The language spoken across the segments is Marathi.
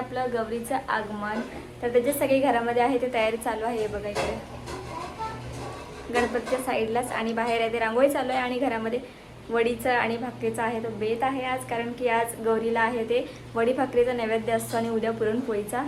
आपलं गौरीचं आगमन. तर त्याचे सगळे घरामध्ये आहे ते तयारी चालू आहे हे बघा इकडे. गणपतीच्या साईडलाच आणि बाहेर आहे ते रांगोळी चालू आहे आणि घरामध्ये वडीचं आणि भाकरीचं आहे. तो बेत आहे आज कारण की आज गौरीला आहे ते. वडी भाकरीचा नैवेद्य असतो आणि उद्या पुरणपोळीचा.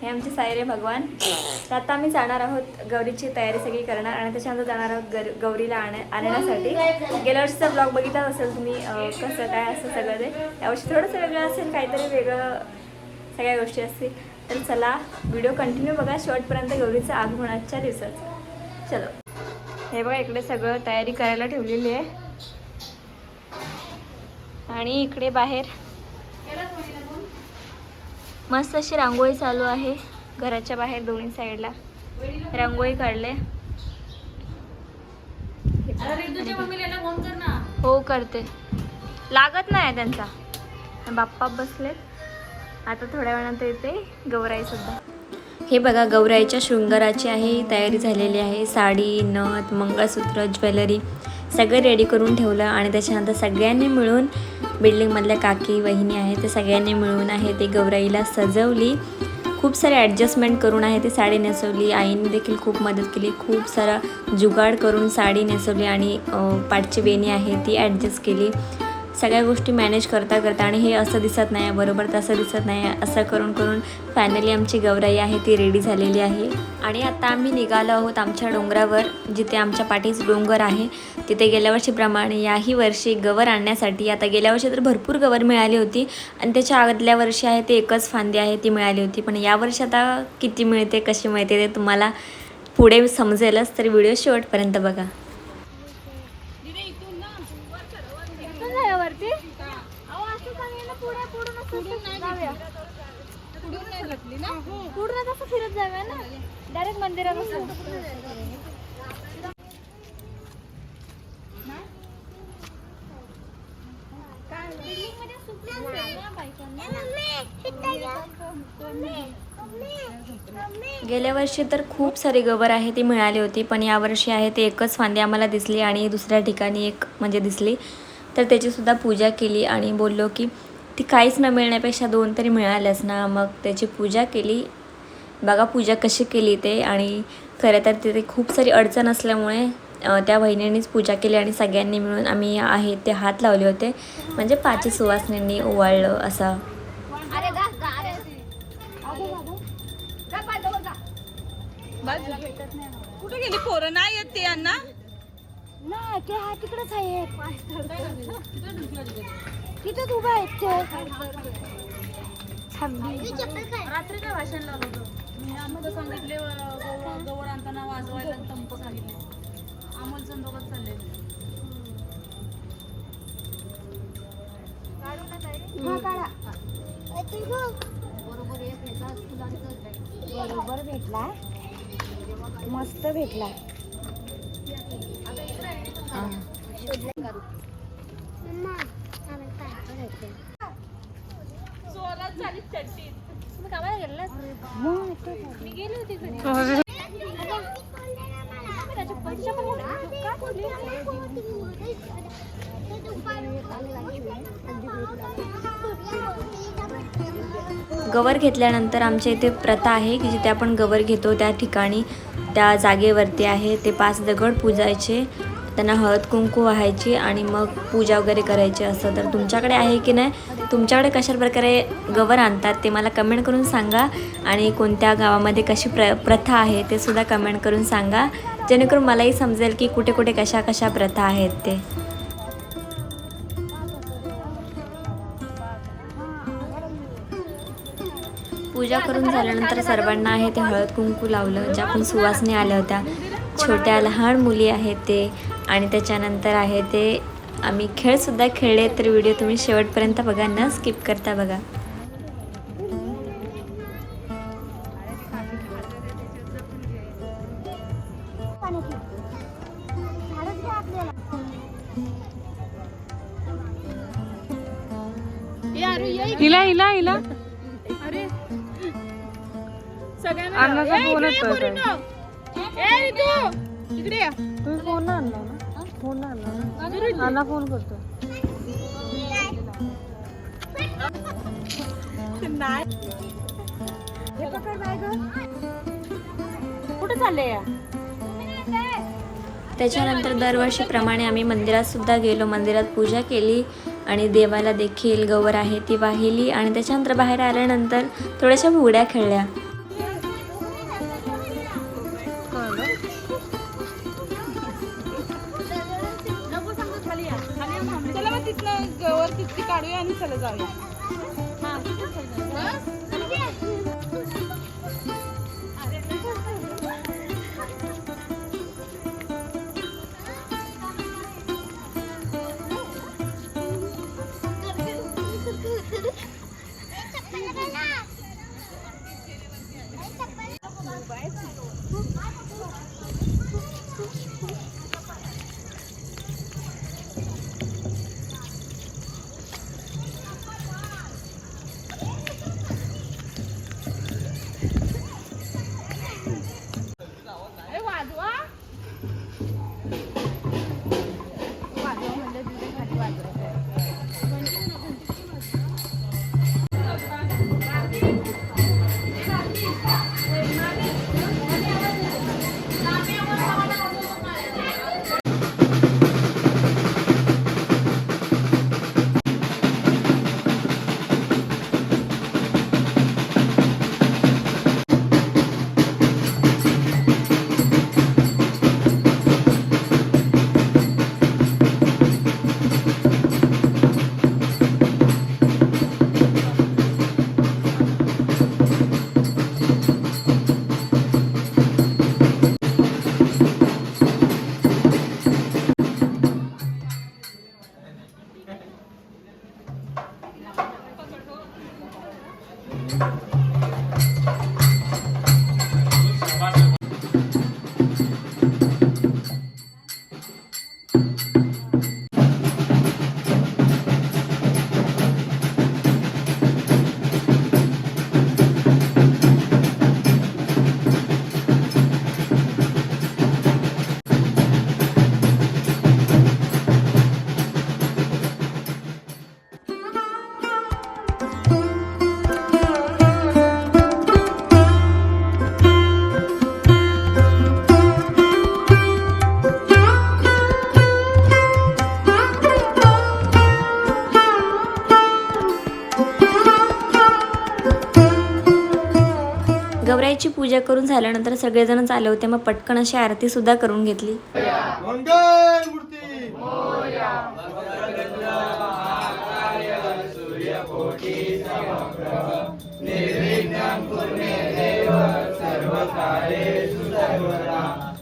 हे आमचे सायरे भगवान. तर आता आम्ही जाणार आहोत गौरीची तयारी सगळी करणार आणि त्याच्यानंतर जाणार आहोत गर गौरीला आण आणण्यासाठी. गेल्या वर्षीचा ब्लॉग बघितला असेल तुम्ही कसं काय असं सगळं ते. यावर्षी थोडंसं वेगळं असेल काहीतरी वेगळं सगळ्या गोष्टी असतील. तर चला व्हिडिओ कंटिन्यू बघा. शेवटपर्यंत गौरीचं आगमनाच्या दिवसाचं. चलो. हे बघा इकडे सगळं तयारी करायला ठेवलेली आहे. आणि इकडे बाहेर मस्त अशी रांगोळी चालू आहे. घराच्या बाहेर दोन्ही साईडला रांगोळी काढले. हो करते. लागत नाही त्यांचा. बाप्पा बसलेत. आता थोड्या वेळानंतर येते गौराई सुद्धा. हे बघा गौराईच्या शृंगाराची आहे तयारी झालेली आहे. साडी नथ मंगळसूत्र ज्वेलरी. सगळं रेडी करून ठेवलं आणि त्याच्यानंतर सगळ्यांनी मिळून बिल्डिंगमधल्या काकी वहिनी आहे ते सगळ्यांनी मिळून आहे ते गौराईला सजवली. खूप सारे ॲडजस्टमेंट करून आहे ती साडी नेसवली. आईने देखील खूप मदत केली. खूप सारा जुगाड करून साडी नेसवली आणि पाठची बेणी आहे ती ॲडजस्ट केली. सगळ्या गोष्टी मॅनेज करता करता आणि हे असं दिसत नाही बरोबर तसं दिसत नाही असं करून करून फायनली आमची गौराई आहे ती रेडी झालेली आहे. आणि आता आम्ही निघालो आहोत आमच्या डोंगरावर जिथे आमच्या पाठीच डोंगर आहे. तिथे गेल्या वर्षीप्रमाणे याही वर्षी गवर आणण्यासाठी आता गेल्या वर्षी तर भरपूर गवर मिळाली होती. आणि त्याच्या आदल्या वर्षी आहे ते एकच फांदी आहे ती मिळाली होती. पण यावर्षी आता किती मिळते कशी मिळते ते तुम्हाला पुढे समजेलच तर व्हिडिओ शेवटपर्यंत बघा. पूर्ण कसं फिरत जाव्या ना डायरेक्ट मंदिरात गेल्या वर्षी तर खूप सारी गवर आहे ती मिळाली होती पण यावर्षी आहे ते एकच फांदी आम्हाला दिसली आणि दुसऱ्या ठिकाणी एक म्हणजे दिसली. तर त्याचीसुद्धा पूजा केली आणि बोललो की ती काहीच न मिळण्यापेक्षा दोन तरी मिळाल्याच ना मग त्याची पूजा केली. बघा पूजा कशी केली ते आणि खरं तर तिथे खूप सारी अडचण असल्यामुळे त्या बहिणींनीच पूजा केली आणि सगळ्यांनी मिळून आम्ही आहे ते हात लावले होते. म्हणजे पाची सुवासनींनी ओवाळलं असं. कुठे गेली पोरं? नाही येत ते यांना. ते हा तिकडेच आहे तिथेच उभा आहेत ते. रात्री काय भाषण लावलं होतं? मी आम्हाला सांगितले गवर आणताना वाजवायला तंप सांगितले. अमोल चालले. हा बरोबर भेटला. मस्त भेटला तुम्ही कामाला गेलेलात? मी गेली होती इकडे. त्याच्या पण मोठे- का बोलली? गवर घेतल्यानंतर आमच्या इथे प्रथा आहे की जिथे आपण गवर घेतो त्या ठिकाणी त्या जागेवरती आहे. ते पाच दगड पूजायचे. त्यांना हळद कुंकू व्हायची आणि मग पूजा वगैरे करायची असं. तर तुमच्याकडे आहे की नाही? तुमच्याकडे कशा प्रकारे गवर आणतात ते मला कमेंट करून सांगा. आणि कोणत्या गावामध्ये कशी प्र प्रथा आहे ते सुद्धा कमेंट करून सांगा. जेणेकरून मलाही समजेल की कुठे कुठे कशा कशा प्रथा आहेत ते. पूजा करून झाल्यानंतर सर्वांना आहे ते हळद कुंकू लावलं. ज्या पण सुवासनी आल्या होत्या. छोट्या लहान मुली आहेत ते. आणि त्याच्यानंतर आहे ते आम्ही खेळसुद्धा खेळले तर व्हिडिओ तुम्ही शेवटपर्यंत बघा न स्किप करता बघा. हिला हिला हिला. अरे. सगळ्यांना अन्नाचा फोनच इकडे फोन करतो. कुठे चालले या? त्याच्यानंतर दरवर्षीप्रमाणे आम्ही मंदिरात सुद्धा गेलो. मंदिरात पूजा केली आणि देवाला देखील गौर आहे. ती वाहिली आणि त्याच्यानंतर बाहेर आल्यानंतर थोड्याशा फुगड्या खेळल्या. चला जाऊया गौराईची पूजा करून झाल्यानंतर सगळेजण आले होते मग पटकन अशी आरती सुद्धा करून घेतली.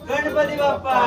गणपती बाप्पा!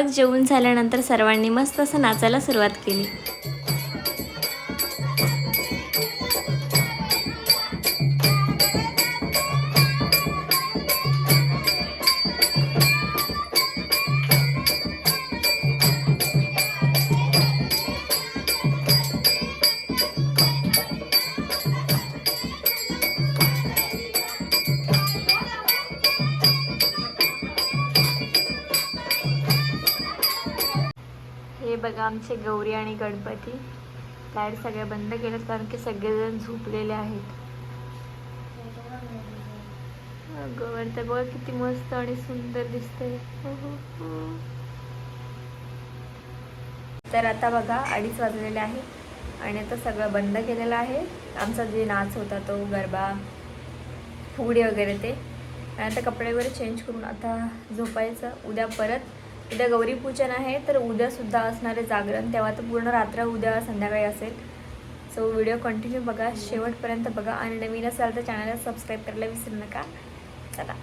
मग जेवून झाल्यानंतर सर्वांनी मस्त असं नाचायला सुरुवात केली. हे बघा आमचे गौरी आणि गणपती. लाइट सगळ्या बंद केल्यात कारण की सगळेजण झोपलेले आहेत. गवर तर बघ किती मस्त आणि सुंदर दिसते हो, हो, हो. तर आता बघा अडीच वाजलेले आहे आणि आता सगळं बंद केलेलं आहे. आमचा जे नाच होता तो गरबा फुगडी वगैरे ते. आणि आता कपडे वगैरे चेंज करून आता झोपायचं. उद्या परत उद्या गौरीपूजन आहे तर उद्यासुद्धा असणारे जागरण. तेव्हा तर पूर्ण रात्र उद्या संध्याकाळी असेल. सो व्हिडिओ कंटिन्यू बघा. शेवटपर्यंत बघा. आणि नवीन असाल तर चॅनलला सबस्क्राईब करायला विसरू नका. चला.